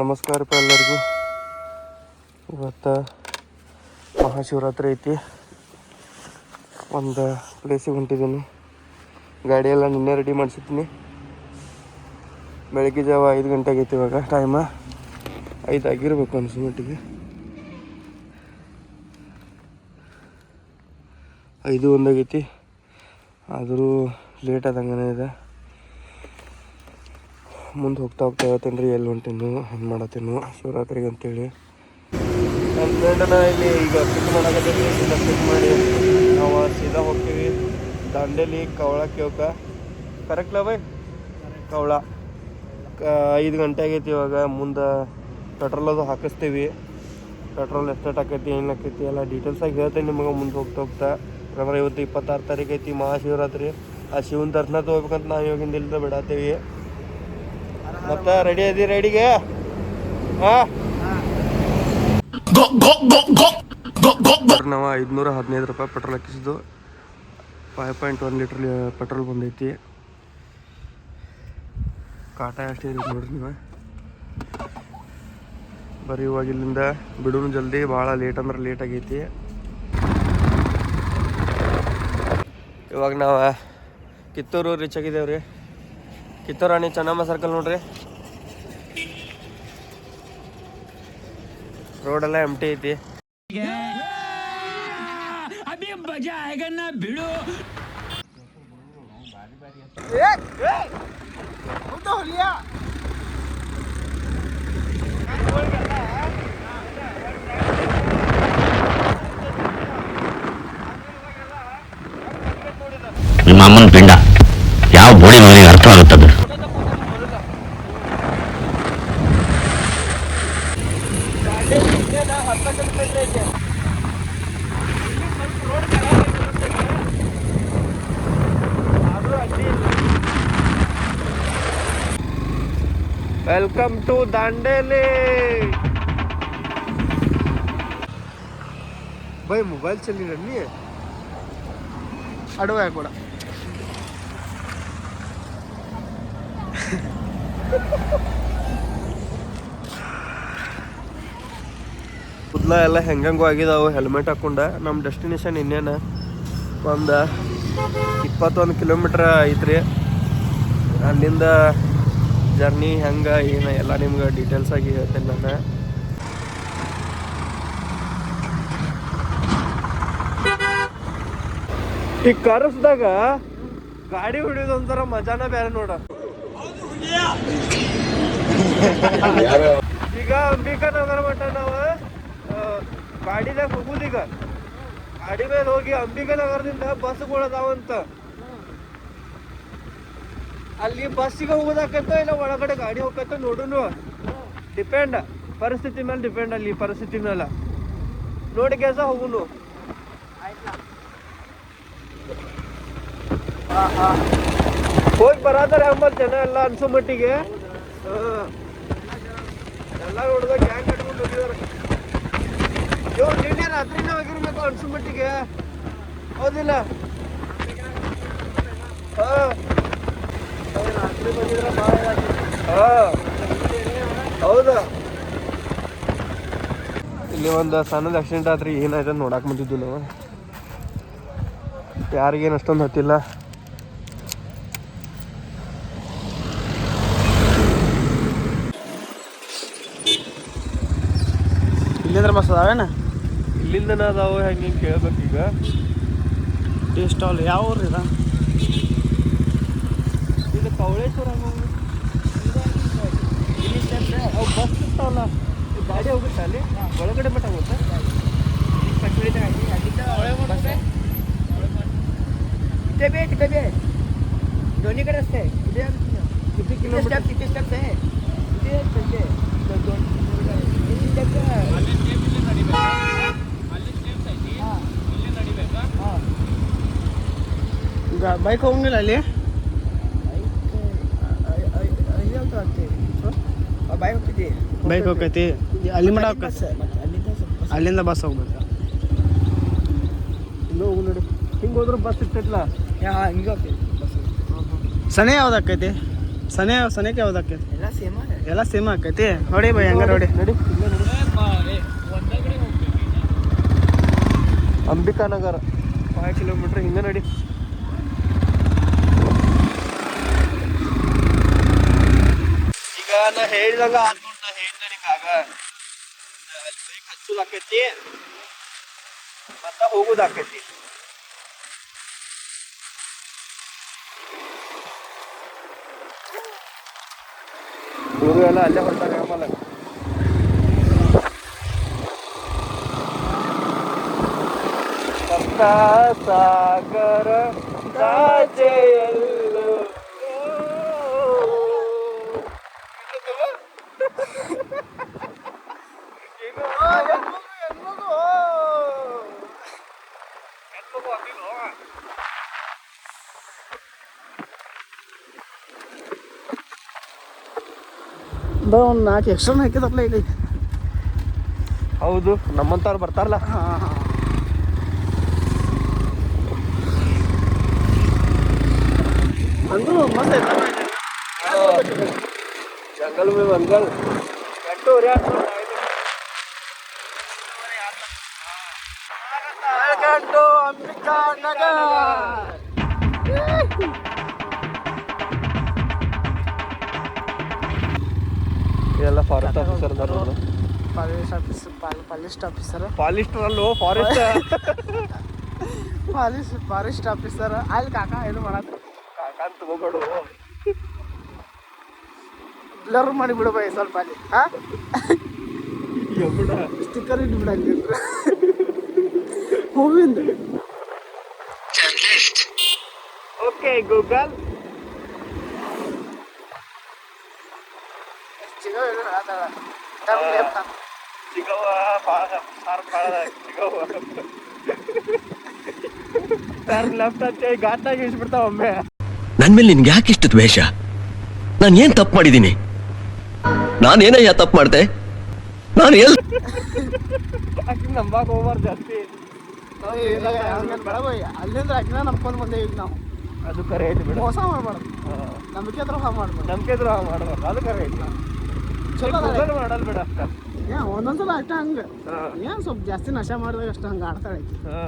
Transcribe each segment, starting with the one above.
ನಮಸ್ಕಾರ ರೀ ಎಲ್ಲರಿಗೂ. ಇವತ್ತು ಮಹಾಶಿವರಾತ್ರಿ ಐತಿ. ಒಂದು ಪ್ಲೇಸಿಗೆ ಹೊಂಟಿದ್ದೀನಿ ಗಾಡಿಯೆಲ್ಲ ನಿನ್ನೆ ರೆಡಿ ಮಾಡಿಸಿದ್ದೀನಿ ಬೆಳಗ್ಗೆ ಜಾವ ಐದು ಗಂಟೆ ಆಗೈತಿ ಇವಾಗ. ಟೈಮ ಐದು ಆಗಿರಬೇಕು ಅನ್ಸೋ ಮಟ್ಟಿಗೆ. ಐದು ಒಂದಾಗೈತಿ ಆದರೂ ಲೇಟ್ ಆದಂಗೆ ಇದೆ. ಮುಂದೆ ಹೋಗ್ತಾ ಹೋಗ್ತಾ ಹೇಳ್ತೇನೆ ರೀ, ಎಲ್ಲಿ ಹೊಂಟೇನು, ಹೆಂಗೆ ಮಾಡತ್ತೇನು ಶಿವರಾತ್ರಿಗೆ ಅಂತೇಳಿ. ನನ್ನ ಫ್ರೆಂಡನ್ನ ಇಲ್ಲಿ ಈಗ ಪಿಕ್ ಮಾಡಕತ್ತೀವಿ ಸೀದಾ ಪಿಕ್ ಮಾಡಿ. ನಾವು ಸೀದಾ ಹೋಗ್ತೀವಿ. ದಾಂಡೇಲಿ, ಕವಳ ಕೇಳ್ಕ ಕರೆಕ್ಟ್ಲ ಬೈ ಕವಳ. ಐದು ಗಂಟೆ ಆಗೈತಿ ಇವಾಗ. ಮುಂದೆ ಪೆಟ್ರೋಲ್ ಅದು ಹಾಕಿಸ್ತೀವಿ. ಪೆಟ್ರೋಲ್ ಎಷ್ಟೆಷ್ಟು ಆಕೈತಿ ಏನು ಆಕೈತಿ ಎಲ್ಲ ಡೀಟೇಲ್ಸಾಗಿ ಹೇಳ್ತೇನೆ ನಿಮಗೆ ಮುಂದೆ ಹೋಗ್ತಾ ಹೋಗ್ತಾ. ಯಾಕಂದ್ರೆ ಇವತ್ತು ಇಪ್ಪತ್ತಾರು ತಾರೀಕು ಐತಿ ಮಹಾಶಿವರಾತ್ರಿ. ಆ ಶಿವನ ದರ್ಶನ ತೊಗೋಬೇಕಂತ ನಾವು ಇವಾಗಿಂದ ಇಲ್ಲದ ಬಿಡತ್ತೀವಿ ಮತ್ತೆ ರೆಡಿ ಅದಿ ರೆಡಿಗೆ ಹಾಂ? ನಾವು ಐದುನೂರ ಹದಿನೈದು ರೂಪಾಯಿ petrol ಹಾಕಿಸಿದ್ದು. Five point one litre petrol ಬಂದೈತಿ. ಕಾಟ ಅಷ್ಟೇ ಇದೆ ನೋಡ್ರಿ ನೀವು? ಬರೀ ಇವಾಗ ಇಲ್ಲಿಂದ ಬಿಡೋನು ಜಲ್ದಿ ಭಾಳ ಲೇಟ್ ಅಂದ್ರೆ ಲೇಟ್ ಆಗೈತಿ. ಇವಾಗ ನಾವು ಕಿತ್ತೂರು ರೀಚ್ ಆಗಿದ್ದೇವೆ ರೀ ಕಿತ್ತೂರು ರಾಣಿ ಚೆನ್ನಮ್ಮ ಸರ್ಕಲ್ ನೋಡ್ರಿ. ರೋಡೆಲ್ಲ ಎಂಟಿ ಐತಿ. ನಿಮ್ಮ ಅಮ್ಮನ ಪಿಂಡ. ಯಾವ ಬೋಡಿ ಮಗನಿಗೆ ಅರ್ಥವಾಗುತ್ತದೆ welcome to Dandeli bye mobile ಚಲ್ಲಿ ರಂಡಿ ಅಡವಾಯ ಕೂಡ ಕುದ್ಲ ಎಲ್ಲ ಹೆಂಗಂಗು ಆಗಿದಾವು ಹೆಲ್ಮೆಟ್ ಹಾಕೊಂಡ. ನಮ್ಮ ಡೆಸ್ಟಿನೇಷನ್ ಇನ್ನೇನು? ಒಂದು ಇಪ್ಪತ್ತೊಂದು ಕಿಲೋಮೀಟ್ರ್ ಐತ್ರಿ. ಅಲ್ಲಿಂದ ಜರ್ನಿ ಹೆಂಗೆ, ಏನು, ಎಲ್ಲ ನಿಮ್ಗೆ ಡೀಟೇಲ್ಸ್ ಆಗಿ ಹೇಳ್ತೇನೆ ನಾನು. ಈ ಕರ್ಸ್ದಾಗ ಗಾಡಿ ಹೊಡಿಯೋದು ಒಂಥರ ಮಜಾನ ಬೇರೆ ನೋಡ. ಈಗ ಅಂಬಿಕಾನಗರ ಮಟ್ಟ ನಾವು ಗಾಡಿದಾಗ ಹೋಗುದೀಗ. ಗಾಡಿ ಮೇಲೆ ಹೋಗಿ ಅಂಬಿಕಾನಗರದಿಂದ ಬಸ್ಗಳು ಅದಾವಂತ. ಅಲ್ಲಿ ಬಸ್ಸಿಗೆ ಹೋಗೋದಾಕತ್ತ ಇಲ್ಲ, ಒಳಗಡೆ ಗಾಡಿ ಹೋಗತ್ತ ನೋಡುನು. ಡಿಪೆಂಡ್ ಪರಿಸ್ಥಿತಿ ಮೇಲೆ ಡಿಪೆಂಡ್ ಅಲ್ಲಿ ಪರಿಸ್ಥಿತಿ ಮೇಲೆ. ನೋಡಿ ಕೆಲಸ ಹೋಗುನು. ಹೋಗಿ ಬರಾದ್ರೆ ಎಂಬತ್ತು ಜನ ಎಲ್ಲ ಅನ್ಸೋ ಮಟ್ಟಿಗೆ. ಎಲ್ಲ ನೋಡಿದಾಗ ಗ್ಯಾಂಗ್ ಕಟ್ಕೊಂಡು ಹೋಗಿದಾರೆ. ಇವ್ರು ನಿನ್ನೆ ರಾತ್ರಿನೇ ಹೋಗಿರ್ಬೇಕು ಅನ್ಸೋ ಮಟ್ಟಿಗೆ. ಹೌದಿಲ್ಲ? ಹಾ ಅವ್ರು ರಾತ್ರಿ ಬಂದಿದ್ರೆ ಭಾಳ ಹಾ ಹೌದಾ? ಇಲ್ಲಿ ಒಂದು ಸಣ್ಣದ ಆಕ್ಸಿಡೆಂಟ್ ಆದ್ರೆ ಏನಾಯ್ತು ನೋಡಕ್ಕೆ ನೋಡಕ್ ಬಂದಿದ್ವಿ ನಾವು. ಯಾರಿಗೇನು ಅಷ್ಟೊಂದು ಹತ್ತಿಲ್ಲ ಇಲ್ಲಿಂದ್ರ ಮಸ್ತ್ ಅದಾವೇನ ಇಲ್ಲಿಂದನ ಅದಾವ ಹೆಂಗೆ ಕೇಳ್ಬೇಕು ಈಗ. ಟೇಸ್ಟ್ ಆಲ್ ಯಾವ ಊರು ಕವಳೇಶ್ವರ ಇಲ್ಲಿ ಸ್ಟೆಪ್ ಅವು ಬಸ್ ಇರ್ತಾವಲ್ಲ ಈ ಗಾಡಿ ಹೋಗುತ್ತೆ ಅಲ್ಲಿ ಒಳಗಡೆ ಮಟ್ಟ ಹೋಗುತ್ತೆ किती बे किती बे दोन्हीकडे रस्ते किती किती किती किलोमीटर स्टेप किती स्टेप आहे किती आहेत त्यांचे दोन- दोन किती steps आहे? हा. हा. ಈಗ ಬೈಕ್ ಬೈಕ್ ಹೋಗ್ತೈತಿ ಬೈಕ್ ಅಲ್ಲಿ ಮಡ ಅಲ್ಲಿಂದ ಬಸ್ ಹೋಗ್ಬೇಕು? ಹೋಗು ನೋಡಿ. ಬಸ್ ಬಸ್ ಸನೆ ಯಾವ್ದು ಆಕೈತಿ ಸನೆ ಸನೆಗೆ ಯಾವ್ದು ಆಕೈತಿ ಎಲ್ಲ ಸೇಮ್ ಆಕೈತಿ ನೋಡಿ ಬೈ ಹಂಗ ನೋಡಿ ಅಂಬಿಕಾ ಅಂಬಿಕಾನಗರ ಫೈವ್ ಕಿಲೋಮೀಟರ್ ಹಿಂಗ ನೋಡಿ. ನಾ ಹೇಳ್ದಂಗ ಆತ್ ನೋಡ್ ನಾ ಹೇಳ್ದೆ ನಿಂಗಾಗ ಅಲ್ಲಿ ಬೈಕ್ ಹಚ್ಚುದಾಕೈತಿ ಮತ್ತ ಹೋಗುದಾಕೈತಿ ಇವರು ಎಲ್ಲ ಅಲ್ಲೇ ಹೊರಟಾಗ ಆಮಲ್ಲ ಸಪ್ತ ಸಾಗರ ದಾಚೆಯಲ್ಲೂ ಯಾವುದೋ ನಾಲ್ಕು ಎಕ್ಸ್ಟ್ರಾ ಹಾಕಿದಾರಲ್ಲ ಇಲ್ಲಿ? ಹೌದು ನಮ್ಮಂಥವ್ರು ಬರ್ತಾರಲ್ಲ. ಹಾಂ ಹಾಂ. ಅಂದ್ರೂ ಮಸ್ತ್ ಜಂಗಲ್ ಮೇ ಬಂಗಲ್ ಎಂಟೂವರೆ ಗಂಟು ಅಂಬಿಕಾ ನಗರ. ಎಲ್ಲ forest officer police officer police officer police ಅಲ್ಲೋ ಫಾರೆಸ್ಟ್ ಪಾಲಿಸ್ ಫಾರೆಸ್ಟ್ ಆಫೀಸರ್ ಅಲ್ಲಿ ಕಾಕ ಏನು ಮಾಡತ್ತ ಕಾಕಂತ ಹೋಗೋಡು ಬ್ಲರ್ ಮಾಡಿ ಬಿಡು ಬೈ ಸ್ವಲ್ಪ ಅಲ್ಲಿ ಹಾ? ಎಬ್ಬಡ ಸ್ಟಿಕ್ಕರ್ ಇಟ್ಟು ಬಿಡಂಗೆ ಹೂವಿಂದ ಓಕೆ ಗೂಗಲ್ ಏನು ಹೇಳತ್ತಾಳ ತಮ್ಮ ಲೇಪ್ತ. ಸಿಗವ ಸಾರ್ ಕಾಳ ಸಿಗವ ಸರ್ ಲೆಫ್ಟ್ ಹಚ್ಚಿ ಘಾಟ್ನಾಗ ಇಳಿಸ್ಬಿಡ್ತಾವ ಒಮ್ಮೆ. ನನ್ ಮೇಲೆ ನಿನ್ಗೆ ಯಾಕಿಷ್ಟು ದ್ವೇಷ? ನಾನು ಏನ್ ತಪ್ಪು ಮಾಡಿದ್ದೀನಿ? ನಾನೇನಯ್ಯ ತಪ್ಪು ಮಾಡ್ದೆ? ನಾನು ಎಲ್ ಆಕಿ ನಂಬಾಕ್ ಹೋಗ್ಬಾರ್ದು ಜಾಸ್ತಿ. ಅಲ್ಲಿಂದ ನಂಬ್ಕೊಂಡು ಬಂದೇವಿ ನಾವು. ಅದು ಕರೆ ಐತಿ ಬಿಡು. ಮೋಸ ಮಾಡ್ಬಾರ್ದು. ನಂಬಿಕೆ ದ್ರೋಹ ಮಾಡ್ಬಾರ್ದು. ನಂಬಿಕೆ ದ್ರೋಹ ಮಾಡ್ಬಾರ್ದು. ಅದು ಕರೆ ಐತಿ. ಮಾಡಲ್ ಬಿಡ ಅಷ್ಟ. ಏ ಒಂದೊಂದ್ಸಲ ಅಷ್ಟ ಹಂಗ. ಏನ್ ಸ್ವಲ್ಪ ಜಾಸ್ತಿ ನಶೆ ಮಾಡಿದಾಗ ಅಷ್ಟ ಹಂಗ ಆಡ್ತಾಳೆ. ಹಾ.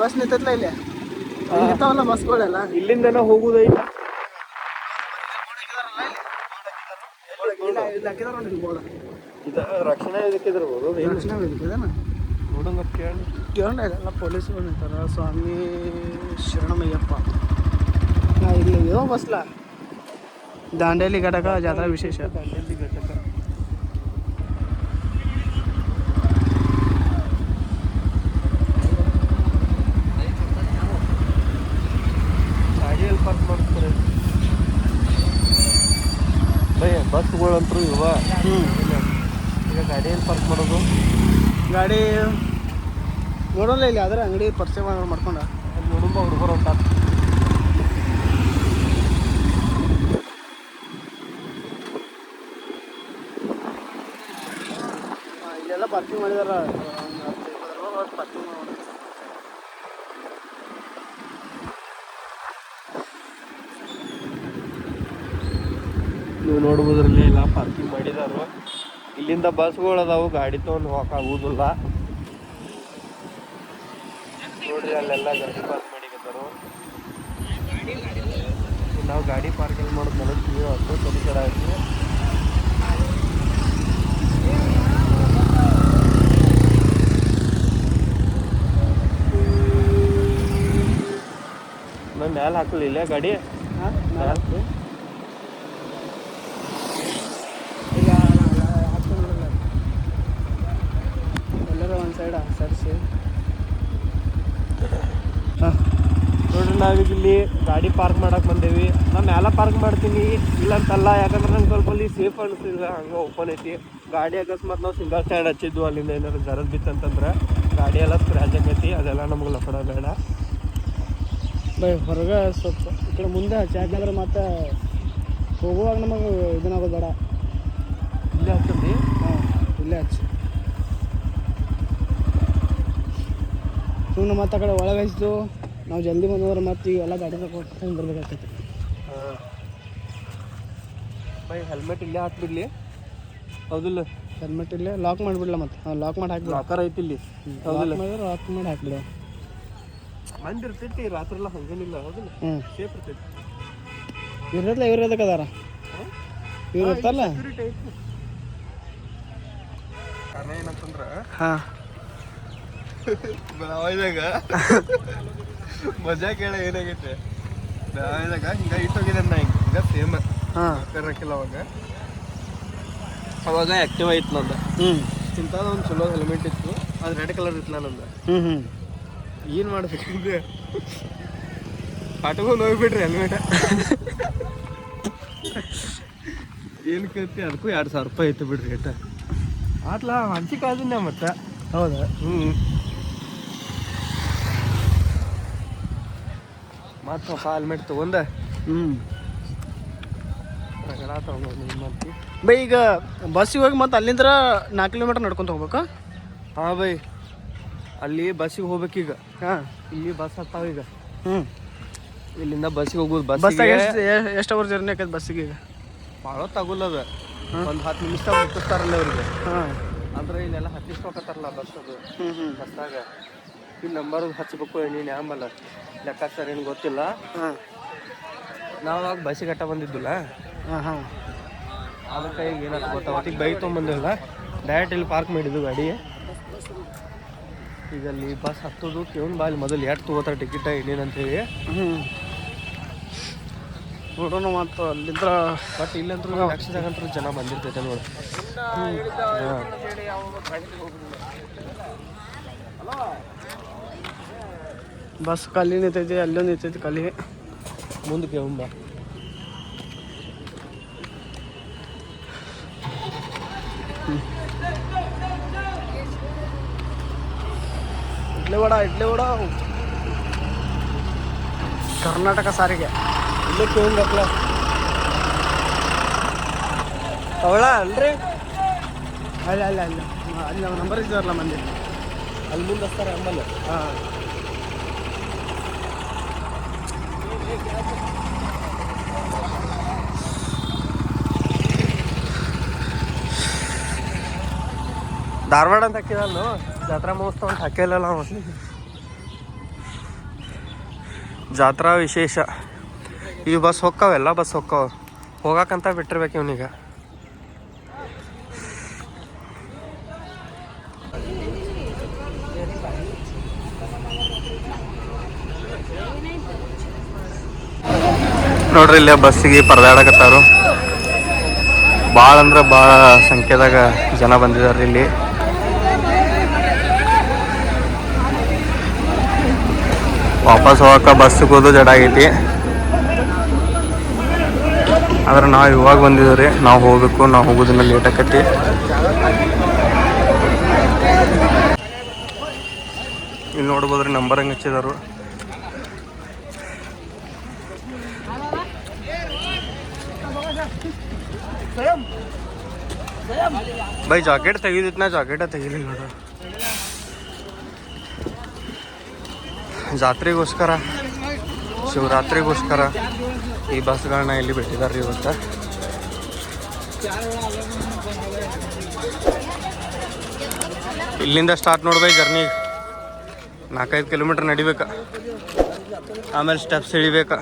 ಬಸ್ ನಿಂತೈತ್ಲ ಇಲ್ಲಿ. ನಿಂತಾವಲ್ಲ ಬಸ್ಗಳೆಲ್ಲ? ಇಲ್ಲಿಂದನ ಹೋಗುದೈತಿ ರಕ್ಷಣೆ ಇದಕ್ಕಿದ್ರಬಹುದು ರಕ್ಷಣಾ ವೇದಿಕೆ ನೋಡಂಗ ಕೇಳಿ. ಕೇಳೋಣ ಎಲ್ಲ ಪೊಲೀಸ್ಗಳು ನಿಂತಾರ. ಸ್ವಾಮಿ ಶರಣಮಯ್ಯಪ್ಪ. ನಾ ಇಲ್ಲಿ ಏನೋ ಬಸ್ಲ. ದಾಂಡೇಲಿ ಘಟಕ ಜಾತ್ರಾ ವಿಶೇಷ. ದಾಂಡೇಲಿ ಘಟಕ. ಪಾರ್ಕ್ ಮಾಡ್ತಾರೆ. ಬೈ ಬಸ್ಗಳಂತರೂ ಇವ. ಹ್ಞೂ ಈಗ ಗಾಡಿಯಲ್ಲಿ ಪಾರ್ಕ್ ಮಾಡೋದು. ಗಾಡಿ ನೋಡೋಲ್ಲ ಇಲ್ಲಿ ಆದರೆ ಅಂಗಡಿ ಪರಿಚಯ ಮಾಡಿ ಮಾಡ್ಕೊಂಡ. ನೋಡುಂಬ ಹುಡುಗರು ಅಂತ. ಇಲ್ಲೆಲ್ಲ ಪಾರ್ಕಿಂಗ್ ಮಾಡಿದಾರ. ಪಾರ್ಕಿಂಗ್ ಮಾಡಿ ನೀವು ನೋಡ್ಬೋದ್ರಲ್ಲಿ ಎಲ್ಲ ಪಾರ್ಕಿಂಗ್ ಮಾಡಿದಾರು. ಇಲ್ಲಿಂದ ಬಸ್ಗಳು ಅದಾವು, ಗಾಡಿ ತೊಗೊಂಡು ಆಗುದಿಲ್ಲ. ನೋಡ್ರಿ, ಅಲ್ಲೆಲ್ಲ ಗಾಡಿ ಪಾರ್ಕ್ ಮಾಡಿಕತ್ತಾರು ನಾವು ಗಾಡಿ ಪಾರ್ಕಿಂಗ್ ಮಾಡೋದು ನನಗೆ ತಲೆ ಕಡ ಆಯ್ತು. ನಾನು ಮ್ಯಾಲೆ ಹಾಕಲಿಲ್ಲ ಗಾಡಿ? ಹಾಂ ಮ್ಯಾಲೆ ಈಗ ಹಾಕ್ಕೊಂಡಿರಲ್ಲ ಎಲ್ಲರೂ ಒಂದು ಸೈಡ್ ಸರಿಸಿ ಹಾಂ ನೋಡ್ರಿ ನಾವೀಗ ಇಲ್ಲಿ ಗಾಡಿ ಪಾರ್ಕ್ ಮಾಡಕ್ ಬಂದೇವಿ. ನಾ ಮ್ಯಾಲ ಪಾರ್ಕ್ ಮಾಡ್ತೀನಿ. ಇಲ್ಲ ಅಂತಲ್ಲ ಯಾಕಂದ್ರೆ ನಂಗೆ ಸ್ವಲ್ಪ ಅಲ್ಲಿ ಸೇಫ್ ಅನಿಸ್ತಿಲ್ಲ ಹಂಗೆ ಓಪನ್ ಐತಿ. ಗಾಡಿ ಅಕಸ್ಮಾತ್ ನಾವು ಸಿಂಗಲ್ ಸ್ಟ್ಯಾಂಡ್ ಹಚ್ಚಿದ್ವು. ಅಲ್ಲಿಂದ ಏನಾದ್ರು ಗರದ್ ಬಿತ್ತಂತಂದ್ರೆ ಗಾಡಿ ಎಲ್ಲ ಸ್ಕ್ರ್ಯಾಚ್ ಆಗೈತಿ. ಅದೆಲ್ಲ ನಮ್ಗೆ ಲಫಡ ಬೇಡ. ಬೈ ಹೊರಗೆ ಸ್ವಲ್ಪ ಈ ಕಡೆ ಮುಂದೆ ಹಚ್ಚಿ. ಯಾಕಂದ್ರೆ ಮತ್ತೆ ಹೋಗುವಾಗ ನಮಗೆ ಇದನ್ನಾಗೋದು ಬೇಡ. ಇಲ್ಲೇ ಹಚ್ಚಿ ಹಾಂ ಇಲ್ಲೇ ಹಚ್ಚಿ. ಸುಮ್ಮನೆ ಮತ್ತೆ ಆ ಕಡೆ ಒಳಗೆ ಹಚ್ಚಿತು ನಾವು ಜಲ್ದಿ ಬಂದವ್ರೆ ಮತ್ತೆ ಈಗ ಎಲ್ಲ ಗಾಡಿ ತಗೊಂಡು ಬರ್ಬೇಕಾಗ್ತೈತಿ. ಬೈ ಹೆಲ್ಮೆಟ್ ಇಲ್ಲೇ ಹಾಕ್ಬಿಡ್ಲಿ. ಹೌದಿಲ್ಲ. ಹೆಲ್ಮೆಟ್ ಇಲ್ಲೇ ಲಾಕ್ ಮಾಡಿಬಿಡ್ಲ ಮತ್ತೆ? ಹಾಂ ಲಾಕ್ ಮಾಡಿ ಹಾಕ್ಬಿಡ. ಲಾಕರ್ ಐತಿ ಇಲ್ಲಿ ಲಾಕ್ ಮಾಡಿದ್ರೆ ಲಾಕ್ ಮಾಡಿ ಹಾಕ್ಬಿಡ. ಮಂದಿ ಇರ್ತೈತಿ ರಾತ್ರಿ ಎಲ್ಲ ಹಂಗೇನಿಲ್ಲ ಹೌದಿಲ್ಲ. ಹ್ಞೂ ಸೇಫ್ ಇರ್ತೈತಿ. ಇರೋದ್ಲ ಇವ್ರು ಎದಕ್ಕೆ ಅದಾರ? ಇವ್ರು ಇರ್ತಾರಲ್ಲ? ಏನಂತಂದ್ರ ಹಾಂ. ಮಜಾ ಕೇಳ ಏನಾಗೈತೆ? ಬೆಳಗಾವಿದಾಗ ಹಿಂಗ ಇಟ್ಟೋಗಿದೆ ನಾ ಹಿಂಗ. ಹಿಂಗ ಸೇಮ್ ಹಾಂ. ಹಾಕಿಲ್ಲ ಅವಾಗ. ಅವಾಗ ಆಕ್ಟಿವ್ ಆಯ್ತು ನಂದು. ಹ್ಞೂ ಇಂಥದ್ದು ಒಂದು ಚಲೋ ಹೆಲ್ಮೆಟ್ ಇತ್ತು ಅದು ರೆಡ್ ಕಲರ್ ಇತ್ತು ನಂದು. ಹ್ಞೂ ಹ್ಞೂ ಏನು ಮಾಡ್ಬೇಕಂದ್ರೆ? ಪಾಟ್ಕೊಂಡು ಹೋಗ್ಬಿಟ್ರಿ ಹೆಲ್ಮೆಟ್ ಏನು ಕೇಳ್ತಿ? ಅದಕ್ಕೂ ಎರಡು ಸಾವಿರ ರೂಪಾಯಿ ಇತ್ತು ಬಿಡ್ರಿ ರೇಟ ಆತ್ಲಾ ಹಂಚಿಕೆ ಅದನ್ನ ಮತ್ತೆ? ಹೌದಾ? ಹ್ಞೂ ಮತ್ತೆ ಹೆಲ್ಮೆಟ್ ತೊಗೊಂಡ. ಹ್ಞೂ ಬೈ ಈಗ ಬಸ್ಸಿಗೆ ಹೋಗಿ ಮತ್ತೆ ಅಲ್ಲಿಂದ ನಾಲ್ಕು ಕಿಲೋಮೀಟರ್ ನಡ್ಕೊಂತ ಹೋಗ್ಬೇಕಾ? ಹಾಂ ಬೈ ಅಲ್ಲಿ ಬಸ್ಸಿಗೆ ಹೋಗ್ಬೇಕೀಗ ಹಾಂ. ಇಲ್ಲಿ ಬಸ್ ಹತ್ತಾವ ಈಗ. ಹ್ಞೂ ಇಲ್ಲಿಂದ ಬಸ್ಸಿಗೆ ಹೋಗೋದು ಬಸ್ ಬಸ್ ಎಷ್ಟು ಅವರ್ ಜರ್ನಿ ಆಕೈತೆ ಬಸ್ಸಿಗೆ ಈಗ? ಭಾಳ ತಗೊಲ್ಲದ ಒಂದು ಹತ್ತು ನಿಮಿಷ ಮುಟ್ಟಿಸ್ತಾರಲ್ಲ ಅವ್ರಿಗೆ. ಹಾಂ. ಅಂದ್ರೆ ಇಲ್ಲೆಲ್ಲ ಹತ್ತಿಸ್ಕೊಕತ್ತಾರಲ್ಲ ಬಸ್ ಅದು ಬಸ್ಸಾಗ. ಇಲ್ಲಿ ನಂಬರ್ ಹಚ್ಬೇಕು ನೀನು ಆಮೇಲೆ ಲೆಕ್ಕಾಚಾರ ಏನು ಗೊತ್ತಿಲ್ಲ? ಹಾಂ. ನಾವು ಆಗ ಬಸ್ಸಿಗೆ ಅಟ್ಟ ಬಂದಿದ್ದಿಲ್ಲ? ಹಾಂ ಹಾಂ. ಅದಕ್ಕೆ ಈಗ ಏನಾಯ್ತು ಗೊತ್ತಾ? ಅವತ್ತಿಗೆ ಬೈಕ್ ತೊಗೊಂಬಂದಿಲ್ಲ ಡೈರೆಕ್ಟ್ ಇಲ್ಲಿ ಪಾರ್ಕ್ ಮಾಡಿದ್ದು ಗಾಡಿ. ಈಗ ಅಲ್ಲಿ ಬಸ್ ಹತ್ತೋದು ಕೇವನ್ ಬಾ ಇಲ್ಲಿ ಮೊದಲು ಎಷ್ಟು ತೊಗೋತಾರೆ ಟಿಕೆಟ್ ಏನೇನಂತೇಳಿ ಹ್ಞೂ ನೋಡೋಣ ಮತ್ತು ಅಲ್ಲಿಂದ ಬಟ್ ಇಲ್ಲಂದ್ರೂ ಲಕ್ಷದಾಗಂತೂ ಜನ ಬಂದಿರ್ತೈತೆ ನೋಡಿ. ಬಸ್ ಕಲ್ಲಿ ನಿಂತೈತಿ ಅಲ್ಲೂ ನಿಂತೈತಿ ಕಲ್ಲಿ ಮುಂದಕ್ಕೆ ಹೋಗ್ಬ ಇಡ್ಲಿ ವಡ ಇಡ್ಲಿ ವಡ. ಕರ್ನಾಟಕ ಸಾರಿಗೆ. ಇಲ್ಲೇ ಕೇಳಿದ್ರಪ್ಲ ಅವಳ ಅಲ್ರಿ? ಅಲ್ಲ ಅಲ್ಲ ಅಲ್ಲ. ಅಲ್ಲಿ ನಮ್ಮ ನಂಬರ್ ಇದ್ದಾರಲ್ಲ ಮಂದಿ. ಅಲ್ಲಿ ಮುಂದೆ ಬರ್ತಾರೆ ಆಮೇಲೆ ಹಾಂ. ಧಾರವಾಡ ಅಂತ ಹಾಕಿದಲ್ಲ? ಜಾತ್ರಾ ಮಹೋತ್ಸವ ಅಂತ ಹಾಕಿಲ್ಲ ನಾವು ಜಾತ್ರಾ ವಿಶೇಷ. ಈ ಬಸ್ ಹೊಕ್ಕಾವ ಎಲ್ಲ ಬಸ್ ಹೊಕ್ಕಾವ ಹೋಗಾಕಂತ ಬಿಟ್ಟಿರ್ಬೇಕು ಇವನೀಗ. ನೋಡ್ರಿ, ಇಲ್ಲೇ ಬಸ್ಸಿಗೆ ಪರದಾಡಕತ್ತಾರು. ಭಾಳ ಅಂದ್ರೆ ಭಾಳ ಸಂಖ್ಯೆದಾಗ ಜನ ಬಂದಿದ್ದಾರೆ ಇಲ್ಲಿ. ವಾಪಸ್ ಹೋಗಕ್ಕೆ ಬಸ್ ಸಿಗೋದು ಜಡ ಆಗೈತಿ. ಆದ್ರೆ ನಾವು ಇವಾಗ ಬಂದಿದ್ದೀವಿ ನಾವು ಹೋಗ್ಬೇಕು, ನಾವು ಹೋಗೋದನ್ನ ಲೇಟ್ ಆಕತಿ. ಇಲ್ಲಿ ನೋಡ್ಬೋದ್ರಿ ನಂಬರ್ ಹಂಗೆ ಹಚ್ಚಿದಾರು. ಬೈ ಜಾಕೆಟ್ ತೆಗಿದಿತ್ತು ನಾ ಜಾಕೆಟ ತೆಗಿಲಿಲ್ಲ ನೋಡ ಜಾತ್ರೆಗೋಸ್ಕರ ಶಿವರಾತ್ರಿಗೋಸ್ಕರ ಈ ಬಸ್ಗಳನ್ನ ಇಲ್ಲಿ ಬಿಟ್ಟಿದ್ದಾರೆ ಇವತ್ತು ಇಲ್ಲಿಂದ ಸ್ಟಾರ್ಟ್ ನೋಡ್ಬೇಕು ಜರ್ನಿ ನಾಲ್ಕೈದು ಕಿಲೋಮೀಟ್ರ್ ನಡಿಬೇಕು ಆಮೇಲೆ ಸ್ಟೆಪ್ಸ್ ಇಳಿಬೇಕು